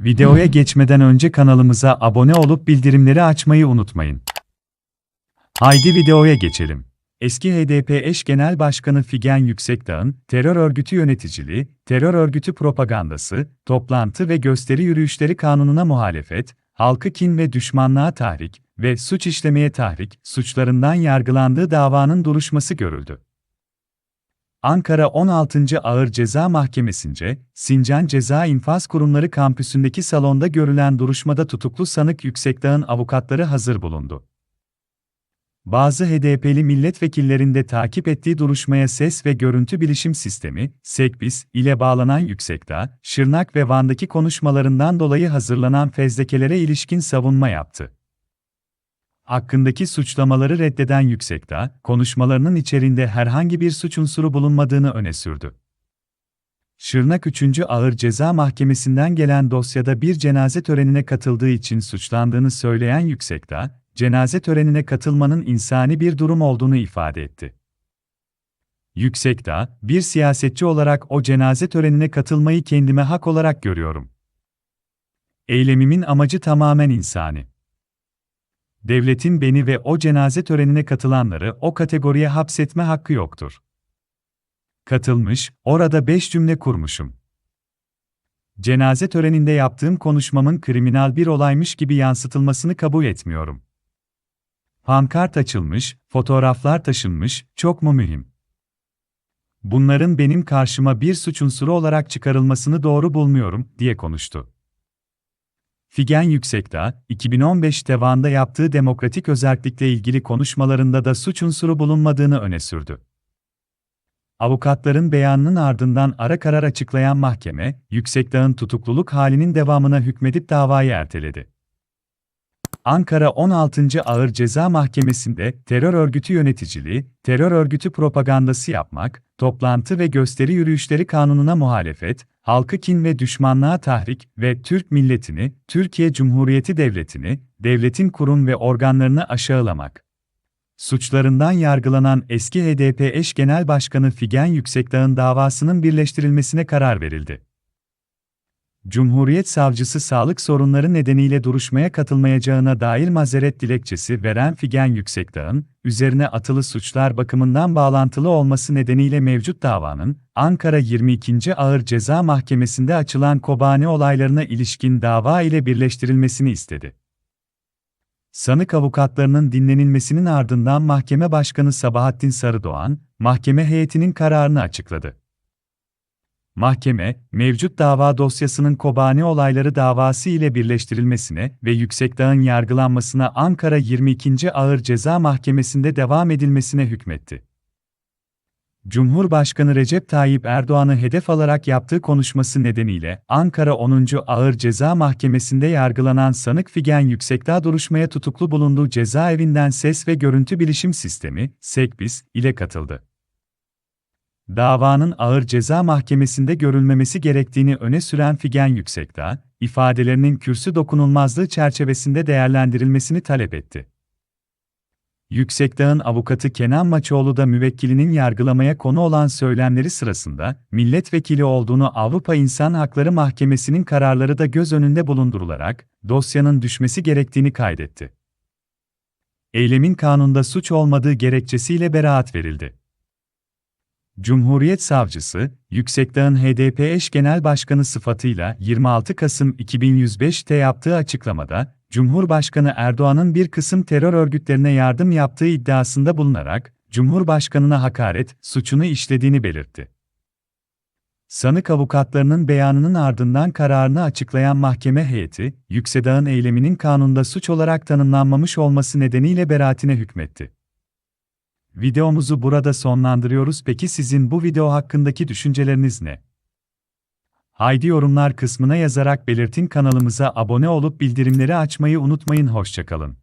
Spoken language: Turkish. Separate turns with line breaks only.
Videoya geçmeden önce kanalımıza abone olup bildirimleri açmayı unutmayın. Haydi videoya geçelim. Eski HDP eş genel başkanı Figen Yüksekdağ'ın terör örgütü yöneticiliği, terör örgütü propagandası, toplantı ve gösteri yürüyüşleri kanununa muhalefet, halkı kin ve düşmanlığa tahrik ve suç işlemeye tahrik suçlarından yargılandığı davanın duruşması görüldü. Ankara 16. Ağır Ceza Mahkemesi'nce, Sincan Ceza İnfaz Kurumları kampüsündeki salonda görülen duruşmada tutuklu sanık Yüksekdağ'ın avukatları hazır bulundu. Bazı HDP'li milletvekillerin de takip ettiği duruşmaya ses ve görüntü bilişim sistemi, SEKBİS ile bağlanan Yüksekdağ, Şırnak ve Van'daki konuşmalarından dolayı hazırlanan fezlekelere ilişkin savunma yaptı. Hakkındaki suçlamaları reddeden Yüksekdağ, konuşmalarının içeriğinde herhangi bir suç unsuru bulunmadığını öne sürdü. Şırnak 3. Ağır Ceza Mahkemesi'nden gelen dosyada bir cenaze törenine katıldığı için suçlandığını söyleyen Yüksekdağ, cenaze törenine katılmanın insani bir durum olduğunu ifade etti. Yüksekdağ, bir siyasetçi olarak o cenaze törenine katılmayı kendime hak olarak görüyorum. Eylemimin amacı tamamen insani. Devletin beni ve o cenaze törenine katılanları o kategoriye hapsetme hakkı yoktur. Katılmış, orada beş cümle kurmuşum. Cenaze töreninde yaptığım konuşmamın kriminal bir olaymış gibi yansıtılmasını kabul etmiyorum. Pankart açılmış, fotoğraflar taşınmış, çok mu mühim? Bunların benim karşıma bir suç unsuru olarak çıkarılmasını doğru bulmuyorum, diye konuştu. Figen Yüksekdağ, 2015 Van'da yaptığı demokratik özellikle ilgili konuşmalarında da suç unsuru bulunmadığını öne sürdü. Avukatların beyanının ardından ara karar açıklayan mahkeme, Yüksekdağ'ın tutukluluk halinin devamına hükmedip davayı erteledi. Ankara 16. Ağır Ceza Mahkemesi'nde terör örgütü yöneticiliği, terör örgütü propagandası yapmak, toplantı ve gösteri yürüyüşleri kanununa muhalefet, halkı kin ve düşmanlığa tahrik ve Türk milletini, Türkiye Cumhuriyeti Devleti'ni, devletin kurum ve organlarını aşağılamak. Suçlarından yargılanan eski HDP eş genel başkanı Figen Yüksekdağ'ın davasının birleştirilmesine karar verildi. Cumhuriyet Savcısı sağlık sorunları nedeniyle duruşmaya katılmayacağına dair mazeret dilekçesi veren Figen Yüksekdağ'ın, üzerine atılı suçlar bakımından bağlantılı olması nedeniyle mevcut davanın, Ankara 22. Ağır Ceza Mahkemesi'nde açılan Kobani olaylarına ilişkin dava ile birleştirilmesini istedi. Sanık avukatlarının dinlenilmesinin ardından Mahkeme Başkanı Sabahattin Sarıdoğan, mahkeme heyetinin kararını açıkladı. Mahkeme, mevcut dava dosyasının Kobani olayları davası ile birleştirilmesine ve Yüksekdağ'ın yargılanmasına Ankara 22. Ağır Ceza Mahkemesi'nde devam edilmesine hükmetti. Cumhurbaşkanı Recep Tayyip Erdoğan'ı hedef alarak yaptığı konuşması nedeniyle Ankara 10. Ağır Ceza Mahkemesi'nde yargılanan sanık Figen Yüksekdağ duruşmaya tutuklu bulunduğu cezaevinden ses ve görüntü bilişim sistemi, SEKBİS, ile katıldı davanın ağır ceza mahkemesinde görülmemesi gerektiğini öne süren Figen Yüksekdağ, ifadelerinin kürsü dokunulmazlığı çerçevesinde değerlendirilmesini talep etti. Yüksekdağ'ın avukatı Kenan Maçoğlu da müvekkilinin yargılamaya konu olan söylemleri sırasında, milletvekili olduğunu Avrupa İnsan Hakları Mahkemesi'nin kararları da göz önünde bulundurularak, dosyanın düşmesi gerektiğini kaydetti. Eylemin kanunda suç olmadığı gerekçesiyle beraat verildi. Cumhuriyet Savcısı, Yüksekdağ'ın HDP eş genel başkanı sıfatıyla 26 Kasım 2105'te yaptığı açıklamada, Cumhurbaşkanı Erdoğan'ın bir kısım terör örgütlerine yardım yaptığı iddiasında bulunarak, Cumhurbaşkanına hakaret suçunu işlediğini belirtti. Sanık avukatlarının beyanının ardından kararını açıklayan mahkeme heyeti, Yüksekdağ'ın eyleminin kanunda suç olarak tanımlanmamış olması nedeniyle beraatine hükmetti. Videomuzu burada sonlandırıyoruz. Peki sizin bu video hakkındaki düşünceleriniz ne? Haydi yorumlar kısmına yazarak belirtin kanalımıza abone olup bildirimleri açmayı unutmayın. Hoşçakalın.